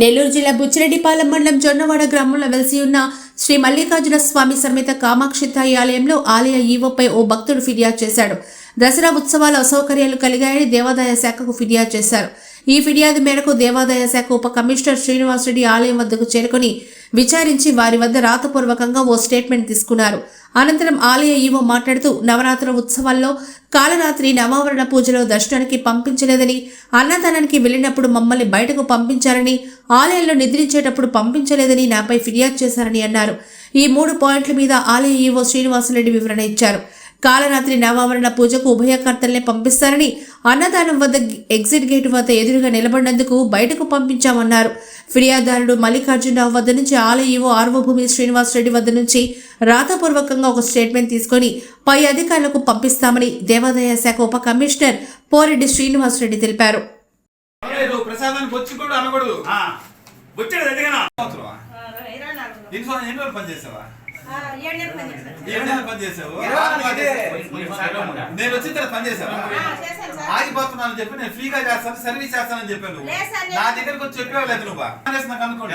నెల్లూరు జిల్లా బుచ్చిరెడ్డిపాలెం మండలం జొన్నవాడ గ్రామంలో వెలిసి ఉన్న శ్రీ మల్లికార్జున స్వామి సమేత కామాక్షితాయి ఆలయంలో ఆలయ ఈవోపై ఓ భక్తుడు ఫిర్యాదు చేశాడు. దసరా ఉత్సవాల అసౌకర్యాలు కలిగాయని దేవాదాయ శాఖకు ఫిర్యాదు చేశారు. ఈ ఫిర్యాదు మేరకు దేవాదాయ శాఖ ఉప కమిషనర్ శ్రీనివాసరెడ్డి ఆలయం వద్దకు చేరుకొని విచారించి వారి వద్ద రాతపూర్వకంగా ఓ స్టేట్మెంట్ తీసుకున్నారు. అనంతరం ఆలయ ఈవో మాట్లాడుతూ నవరాత్రుల ఉత్సవాల్లో కాలరాత్రి నవావరణ పూజలో దర్శనానికి పంపించలేదని అన్నదానానికి వెళ్ళినప్పుడు మమ్మల్ని బయటకు పంపించారని ఆలయంలో నిద్రించేటప్పుడు పంపించలేదని నాపై ఫిర్యాదు చేశారని అన్నారు. ఈ మూడు పాయింట్ల మీద ఆలయ ఈవో శ్రీనివాసరెడ్డి వివరణ ఇచ్చారు. కాలరాత్రి నవావరణ పూజకు ఉభయకర్తల్ని పంపిస్తారని అన్నదానం వద్ద ఎగ్జిట్ గేట్ వద్ద ఎదురుగా నిలబడినందుకు బయటకు పంపించామన్నారు. ఫిర్యాదుదారుడు మల్లికార్జునరావు వద్ద నుంచి ఆలయ ఈవో ఆర్వభూమి శ్రీనివాసరెడ్డి వద్ద నుంచి రాతపూర్వకంగా ఒక స్టేట్మెంట్ తీసుకొని పై అధికారులకు పంపిస్తామని దేవాదాయ శాఖ ఉప కమిషనర్ పోరెడ్డి శ్రీనివాసరెడ్డి తెలిపారు. వచ్చి కూడా నేను వచ్చిన తర్వాత పని చేశాను. సార్. ఆగిపోతున్నాను చెప్పి నేను ఫ్రీగా చేస్తాను సర్వీస్ చేస్తానని చెప్పాను నా దగ్గరకు వచ్చి చెప్పావు లేదు నువ్వు. నాకు అనుకోండి.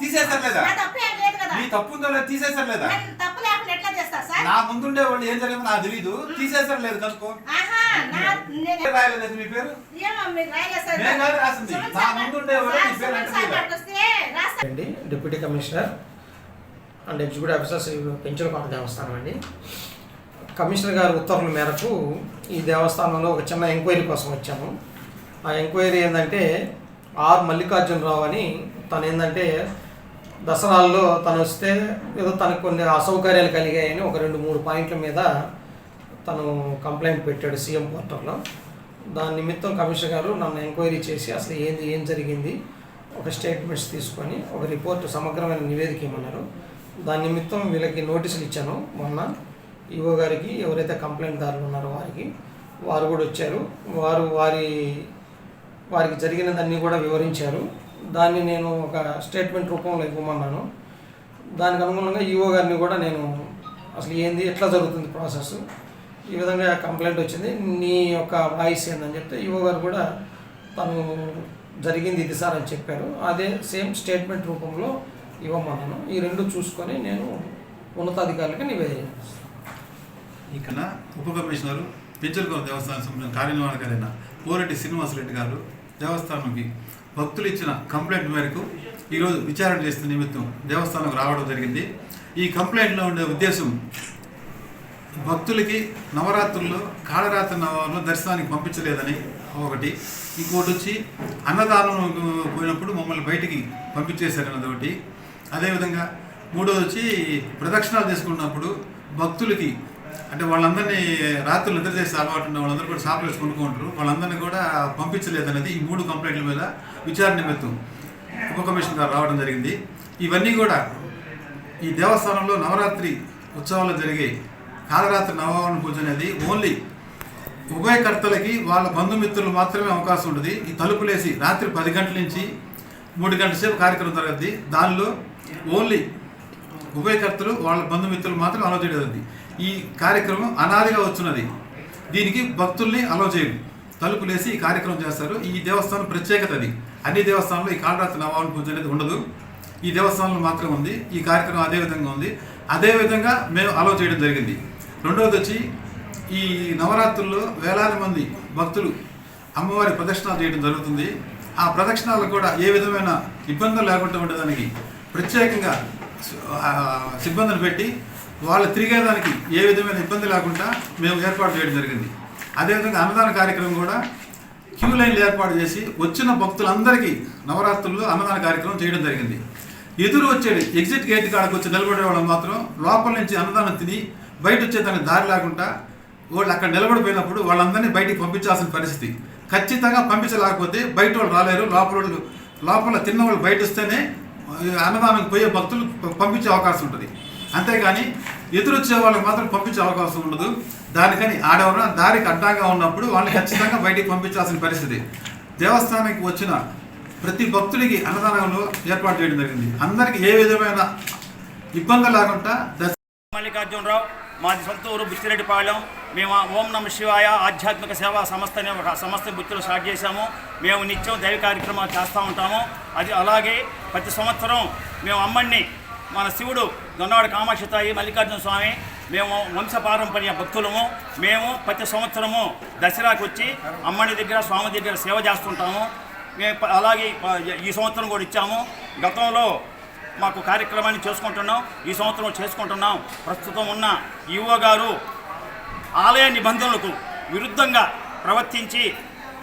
తీసేసారు లేదా? నా తప్పు ఏం లేదు కదా. నీ తప్పు ఉందో లేదు తీసేసారు లేదా? నేను తప్పు లేకుండా ఎట్లా చేస్తా సార్? నా ముందుండే వాళ్ళు ఏం జరిగిందో నాకు తెలియదు తీసేసారు లేదు కనుక్కో ఆహా, నా- నేను- రాయలేదు మీ పేరు? రాసింది. నా ముందుండే వాళ్ళు deputy commissioner. And executive officer Shri Penchalakota దేవస్థానం అండి. కమిషనర్ గారి ఉత్తర్వుల మేరకు ఈ దేవస్థానంలో ఒక చిన్న ఎంక్వైరీ కోసం వచ్చాము. ఆ ఎంక్వైరీ ఏంటంటే ఆర్ మల్లికార్జునరావు అని తను ఏంటంటే దసరాల్లో తను వస్తే ఏదో తనకు కొన్ని అసౌకర్యాలు కలిగాయని ఒక రెండు మూడు పాయింట్ల మీద తను కంప్లైంట్ పెట్టాడు సీఎం పోర్టల్లో. దాని నిమిత్తం కమిషనర్ గారు నన్ను ఎంక్వైరీ చేసి అసలు ఏంది ఏం జరిగింది ఒక స్టేట్మెంట్స్ తీసుకొని ఒక రిపోర్ట్ సమగ్రమైన నివేదిక ఇవ్వమన్నారు. దాని నిమిత్తం వీళ్ళకి నోటీసులు ఇచ్చాను మొన్న. ఈఓ గారికి ఎవరైతే కంప్లైంట్ దారులు ఉన్నారో వారికి. వారు కూడా వచ్చారు. వారు వారి వారికి జరిగినదన్నీ కూడా వివరించారు. దాన్ని నేను ఒక స్టేట్మెంట్ రూపంలో ఇవ్వమన్నాను. దానికి అనుగుణంగా ఈఓ గారిని కూడా నేను అసలు ఏంది ఎట్లా జరుగుతుంది ప్రాసెస్? ఈ విధంగా కంప్లైంట్ వచ్చింది. నీ యొక్క వాయిస్ ఏందని చెప్తే ఈఓ గారు కూడా తను జరిగింది ఇది సార్ అని చెప్పారు. అదే సేమ్ స్టేట్మెంట్ రూపంలో ఇవ్వమన్నాను. ఈ రెండు చూసుకొని నేను ఉన్నతాధికారులకి నివేదన ఇక్కడ ఉప కమిషనరు పెంచలకొల దేవస్థానం సంబంధించిన కార్యనిర్వహణకారైన పోరెడ్డి శ్రీనివాసరెడ్డి గారు దేవస్థానంకి భక్తులు ఇచ్చిన కంప్లైంట్ మేరకు ఈరోజు విచారణ చేస్తున్న నిమిత్తం దేవస్థానంకు రావడం జరిగింది. ఈ కంప్లైంట్లో ఉండే ఉద్దేశం భక్తులకి నవరాత్రుల్లో కాళరాత్రి నవరాత్రులు దర్శనానికి పంపించలేదని ఒకటి. ఇంకోటి వచ్చి అన్నదానం పోయినప్పుడు మమ్మల్ని బయటికి పంపించేశారన్నది ఒకటి. అదేవిధంగా మూడోది వచ్చి ప్రదక్షిణాలు తీసుకున్నప్పుడు భక్తులకి అంటే వాళ్ళందరినీ రాత్రులు నిద్ర చేసి అలవాటు ఉన్న వాళ్ళందరూ కూడా షాపులు వేసి కొనుక్కుంటారు. వాళ్ళందరినీ కూడా పంపించలేదనేది ఈ మూడు కంప్లైంట్ల మీద విచారణ నిమిత్తం ఉప కమిషన్ గారు రావడం జరిగింది. ఇవన్నీ కూడా ఈ దేవస్థానంలో నవరాత్రి ఉత్సవాలు జరిగే కాలరాత్రి నవవరణ పూజ అనేది ఓన్లీ ఉభయకర్తలకి వాళ్ళ బంధుమిత్రులు మాత్రమే అవకాశం ఉంటుంది. ఈ తలుపులేసి రాత్రి పది గంటల నుంచి మూడు గంటల సేపు కార్యక్రమం జరుగుతుంది దానిలో ఓన్లీ ఉభయకర్తలు వాళ్ళ బంధుమిత్రులు మాత్రం అలో చేయలేదు ఈ కార్యక్రమం అనాదిగా వచ్చున్నది దీనికి భక్తుల్ని అలో చేయరు తలుపులేసి ఈ కార్యక్రమం చేస్తారు. ఈ దేవస్థానం ప్రత్యేకత అది. అన్ని దేవస్థానంలో ఈ కాళరాత్రి నవావరణ పూజ అనేది ఉండదు. ఈ దేవస్థానంలో మాత్రం ఉంది. ఈ కార్యక్రమం అదే విధంగా ఉంది. అదే విధంగా మేము అలో చేయడం జరిగింది. రెండవది వచ్చి ఈ నవరాత్రుల్లో వేలాది మంది భక్తులు అమ్మవారి ప్రదక్షిణాలు చేయడం జరుగుతుంది. ఆ ప్రదక్షిణాలు కూడా ఏ విధమైన ఇబ్బందులు లేకుండా ఉండేదానికి ప్రత్యేకంగా సిబ్బందిని పెట్టి వాళ్ళు తిరిగేదానికి ఏ విధమైన ఇబ్బంది లేకుండా మేము ఏర్పాటు చేయడం జరిగింది. అదేవిధంగా అన్నదాన కార్యక్రమం కూడా క్యూ లైన్లు ఏర్పాటు చేసి వచ్చిన భక్తులందరికీ నవరాత్రుల్లో అన్నదాన కార్యక్రమం చేయడం జరిగింది. ఎదురు వచ్చేది ఎగ్జిట్ గేట్ కాడకు వచ్చి నిలబడే వాళ్ళు మాత్రం లోపల నుంచి అన్నదానం తిని బయట వచ్చేదానికి దారి లేకుండా వాళ్ళు అక్కడ నిలబడిపోయినప్పుడు వాళ్ళందరినీ బయటికి పంపించాల్సిన పరిస్థితి. ఖచ్చితంగా పంపించలేకపోతే బయట వాళ్ళు రాలేరు లోపల వాళ్ళు లోపల తిన్న వాళ్ళు బయట వస్తేనే అన్నదానం పోయే భక్తులు పంపించే అవకాశం ఉంటుంది. అంతేగాని ఎదురొచ్చే వాళ్ళకి మాత్రం పంపించే అవకాశం ఉండదు. దానికని ఆడెవరో దారికి అడ్డంగా ఉన్నప్పుడు వాళ్ళని ఖచ్చితంగా బయటికి పంపించాల్సిన పరిస్థితి. దేవస్థానానికి వచ్చిన ప్రతి భక్తుడికి అన్నదానంలో ఏర్పాటు చేయడం జరిగింది. అందరికీ ఏ విధమైన ఇబ్బంది లేకుండా మల్లికార్జునరావు మాది సొంత ఊరు బుచ్చిరెడ్డిపాలెం. మేము ఓం నమ శివాయ ఆధ్యాత్మిక సేవా సంస్థ అనే ఒక సంస్థ గుర్తులు స్టార్ట్ చేశాము. మేము నిత్యం దైవ కార్యక్రమాలు చేస్తూ ఉంటాము. అది అలాగే ప్రతి సంవత్సరం మేము అమ్మడిని మన శివుడు దొన్నవాడ కామాక్షితాయి మల్లికార్జున స్వామి మేము వంశపారంపర్య భక్తులము. మేము ప్రతి సంవత్సరము దసరాకు వచ్చి అమ్మడి దగ్గర స్వామి దగ్గర సేవ చేస్తుంటాము. మేము అలాగే ఈ సంవత్సరం కూడా ఇచ్చాము. గతంలో మాకు కార్యక్రమాన్ని చేసుకుంటున్నాం. ఈ సంవత్సరం చేసుకుంటున్నాం. ప్రస్తుతం ఉన్న ఈవో గారు ఆలయ నిబంధనలకు విరుద్ధంగా ప్రవర్తించి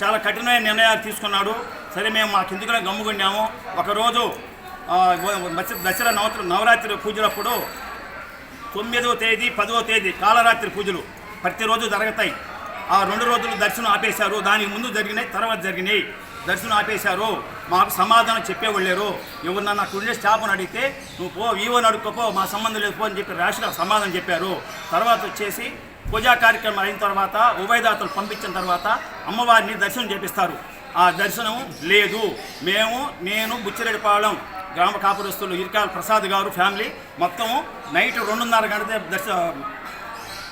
చాలా కఠినమైన నిర్ణయాలు తీసుకున్నాడు. సరే మేము మా కిందకునే గమ్ముకున్నాము ఒకరోజు దసరా నవరాత్రి నవరాత్రి పూజలప్పుడు తొమ్మిదవ తేదీ పదవ తేదీ కాలరాత్రి పూజలు ప్రతిరోజు జరుగుతాయి. ఆ రెండు రోజులు దర్శనం ఆపేశారు. దానికి ముందు జరిగినాయి తర్వాత జరిగినాయి. దర్శనం ఆపేశారు. మాకు సమాధానం చెప్పేవాళ్ళు లేరు. ఎవరన్నా నాకు ఉండే స్టాఫ్ని అడిగితే నువ్వు పో ఈవోని అడుక్కోపో మా సంబంధం లేదు పో అని చెప్పి ర్యాష్గా సమాధానం చెప్పారు. తర్వాత వచ్చేసి పూజా కార్యక్రమం అయిన తర్వాత ఉభయదాతలు పంపించిన తర్వాత అమ్మవారిని దర్శనం చేపిస్తారు. ఆ దర్శనం లేదు. మేము నేను బుచ్చిరెడ్డిపాలెం గ్రామ కాపురస్తులు ఇరికాల ప్రసాద్ గారు ఫ్యామిలీ మొత్తం నైట్ రెండున్నర గంట దర్శ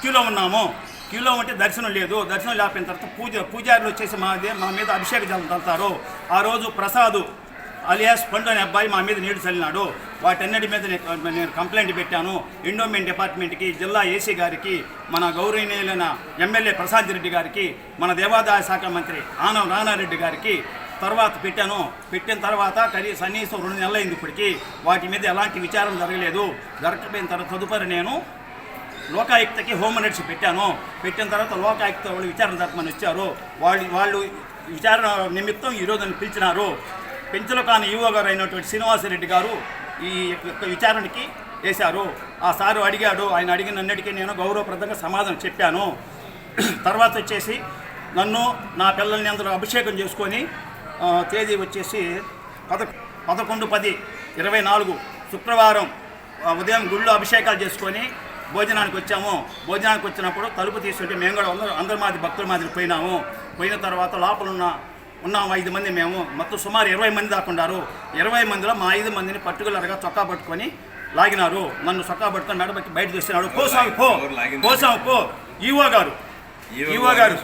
క్యూలో ఉన్నాము. క్యూలో ఉంటే దర్శనం లేదు. దర్శనం లేకపోయిన తర్వాత పూజ పూజారులు వచ్చేసి మా మా మీద అభిషేక జలం తల్తారు. ఆ రోజు ప్రసాద్ అలియాస్ పండు అనే అబ్బాయి మా మీద నీళ్ళు చల్లినాడు. వాటన్నిటి మీద నేను కంప్లైంట్ పెట్టాను. ఎండోమెంట్ డిపార్ట్మెంట్కి జిల్లా ఏసీ గారికి మన గౌరవనీయులైన ఎమ్మెల్యే ప్రసాద్ రెడ్డి గారికి మన దేవాదాయ శాఖ మంత్రి ఆనం రానారెడ్డి గారికి తర్వాత పెట్టాను. పెట్టిన తర్వాత కనీసం కనీసం రెండు నెలలు అయింది వాటి మీద ఎలాంటి విచారం జరగలేదు. జరగకపోయిన తర్వాత తదుపరి నేను లోకాయుక్తకి హోమ్ మినిట్స్ పెట్టాను. పెట్టిన తర్వాత లోకాయుక్త వాళ్ళు విచారణ జరపమని వచ్చారు. వాళ్ళు వాళ్ళు విచారణ నిమిత్తం ఈరోజు నన్ను పిలిచినారు. పెంచుల కాని ఈవో గారు అయినటువంటి శ్రీనివాసరెడ్డి గారు ఈ యొక్క విచారణకి వేశారు. ఆ సారు అడిగాడు ఆయన అడిగినన్నిటికీ నేను గౌరవప్రదంగా సమాధానం చెప్పాను. తర్వాత వచ్చేసి నన్ను నా పిల్లల్ని అందరూ అభిషేకం చేసుకొని తేదీ వచ్చేసి పద పదకొండు పది ఇరవై నాలుగు శుక్రవారం ఉదయం గుళ్ళు అభిషేకాలు చేసుకొని భోజనానికి వచ్చాము. భోజనానికి వచ్చినప్పుడు తలుపు తీసుకుంటే మేము కూడా అందరూ అందరి మాది భక్తుల మాదిరి పోయినాము. పోయిన తర్వాత లోపల ఉన్న ఉన్నాము ఐదు మంది మేము. మొత్తం సుమారు ఇరవై మంది దాకా ఉన్నారు ఇరవై మందిలో మా ఐదు మందిని పర్టికులర్గా చొక్కా పట్టుకొని లాగినారు. నన్ను చొక్కా పట్టుకొని మెడబెట్టి బయట పో ఎవరు లాగింది? పోసాము పో. ఈవో గారు. ఈవో గారు.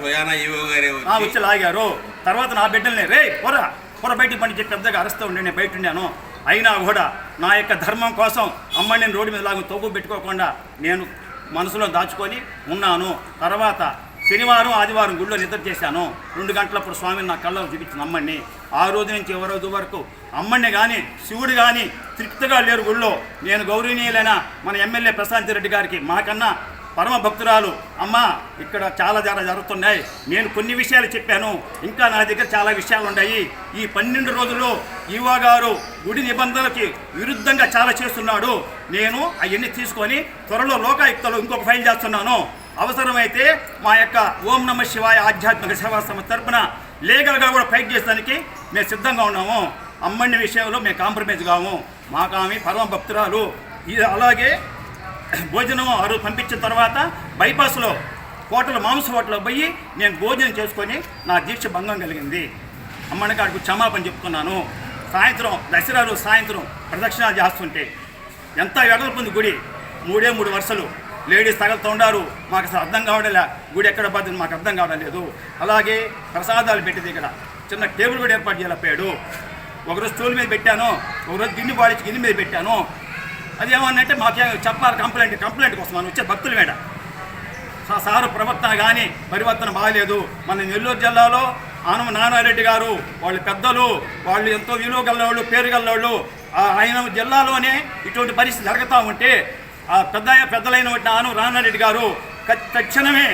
వచ్చి లాగారు. తర్వాత నా బిడ్డల్ని రే పొర. పొర బయటికి పండి. చెప్పి పెద్దగా అరుస్తూ ఉండి నేను బయట ఉండాను. అయినా కూడా నా యొక్క ధర్మం కోసం అమ్మని నేను రోడ్డు మీద లాగా తొగ్గు పెట్టుకోకుండా నేను మనసులో దాచుకొని ఉన్నాను. తర్వాత శనివారం ఆదివారం గుళ్ళో నిద్ర చేశాను. రెండు గంటలప్పుడు స్వామిని నా కళ్ళను చూపించిన అమ్మని ఆ రోజు నుంచి ఏ రోజు వరకు అమ్మని కానీ శివుడు కానీ తృప్తిగా లేరు గుళ్ళో. నేను గౌరవనీయులైన మన ఎమ్మెల్యే ప్రశాంత్ రెడ్డి గారికి మాకన్నా పరమ భక్తురాలు. అమ్మ ఇక్కడ చాలా చాలా జరుగుతున్నాయి. నేను కొన్ని విషయాలు చెప్పాను. ఇంకా నా దగ్గర చాలా విషయాలు ఉన్నాయి. ఈ పన్నెండు రోజుల్లో యువ గారు గుడి నిబంధనలకి విరుద్ధంగా చాలా చేస్తున్నాడు. నేను అవన్నీ తీసుకొని త్వరలో లోకాయుక్తలో ఇంకొక ఫైల్ చేస్తున్నాను. అవసరమైతే మా యొక్క ఓం నమ శివాయ ఆధ్యాత్మిక సేవా సంస్థ తరపున లీగల్గా కూడా ఫైట్ చేసడానికి మేము సిద్ధంగా ఉన్నాము. అమ్మని విషయంలో మేము కాంప్రమైజ్ కాము. మాకు ఆమె పరమ భక్తురాలు. ఇది అలాగే భోజనం ఆ పంపించిన తర్వాత బైపాస్లో హోటల్ మాంస హోటల్లో పోయి నేను భోజనం చేసుకొని నా దీక్ష భంగం కలిగింది. అమ్మని కాడికి క్షమాపణ చెప్తున్నాను. సాయంత్రం దసరా సాయంత్రం ప్రదక్షిణాలు చేస్తుంటే ఎంత వెగలుపుంది గుడి? మూడే మూడు వరుసలు. లేడీస్ తగలుతూ మాకు అసలు అర్థం కావడంలే గుడి ఎక్కడ పద్ధతి మాకు అర్థం కావడం లేదు. అలాగే ప్రసాదాలు పెట్టేది ఇక్కడ. చిన్న టేబుల్ కూడా ఏర్పాటు చేయలేకపోయాడు ఒకరోజు స్టూల్ మీద పెట్టాను. ఒకరోజు గిన్నె పాడించి గిన్నె మీద పెట్టాను. అది ఏమన్నంటే మాకే చెప్పాలి కంప్లైంట్ కంప్లైంట్ కోసం మనం వచ్చే భక్తుల మేడ. సారు ప్రవర్తన కానీ పరివర్తన బాగలేదు మన నెల్లూరు జిల్లాలో ఆనమ నారాయణరెడ్డి గారు వాళ్ళు పెద్దలు వాళ్ళు ఎంతో విలువ గలవాళ్ళు పేరు గలవాళ్ళు. ఆయన జిల్లాలోనే ఇటువంటి పరిస్థితి జరుగుతూ ఉంటే ఆ పెద్ద పెద్దలైన ఆను రామారెడ్డి గారు తక్షణమే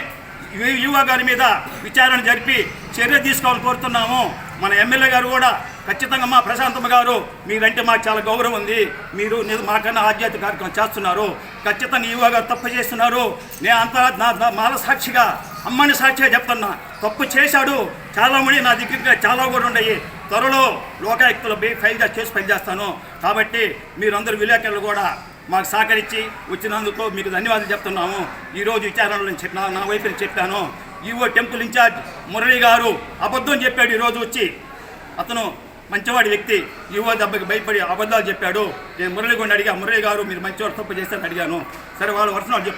యువ గారి మీద విచారణ జరిపి చర్య తీసుకోవాలని కోరుతున్నాము. మన ఎమ్మెల్యే గారు కూడా ఖచ్చితంగా మా ప్రశాంతమ్మ గారు మీరంటే మాకు చాలా గౌరవం ఉంది. మీరు మాకన్నా ఆధ్యాత్మిక కార్యక్రమం చేస్తున్నారు. ఖచ్చితంగా యువ గారు తప్పు చేస్తున్నారు. నేను అంత నా మాల సాక్షిగా అమ్మని సాక్షిగా చెప్తున్నా. తప్పు చేశాడు. చాలా మంది నా దగ్గర చాలా కూడా ఉన్నాయి. త్వరలో లోకాయుక్తులు ఫైల్ చేసి పనిచేస్తాను చేస్తాను. కాబట్టి మీరందరూ విలేకరులు కూడా మాకు సహకరించి వచ్చినందుకు మీకు ధన్యవాదాలు చెప్తున్నాము. ఈరోజు విచారణలో నేను చెప్పిన నా వైపు చెప్పాను. ఈవో టెంపుల్ ఇన్ఛార్జ్ మురళి గారు అబద్ధం చెప్పాడు. ఈరోజు వచ్చి అతను మంచివాడి వ్యక్తి. ఈవో దెబ్బకి భయపడి అబద్ధాలు చెప్పాడు. నేను మురళి గుండి అడిగా మురళి గారు మీరు మంచివాడు తప్పు చేస్తారని అడిగాను. సరే వాళ్ళు వర్షం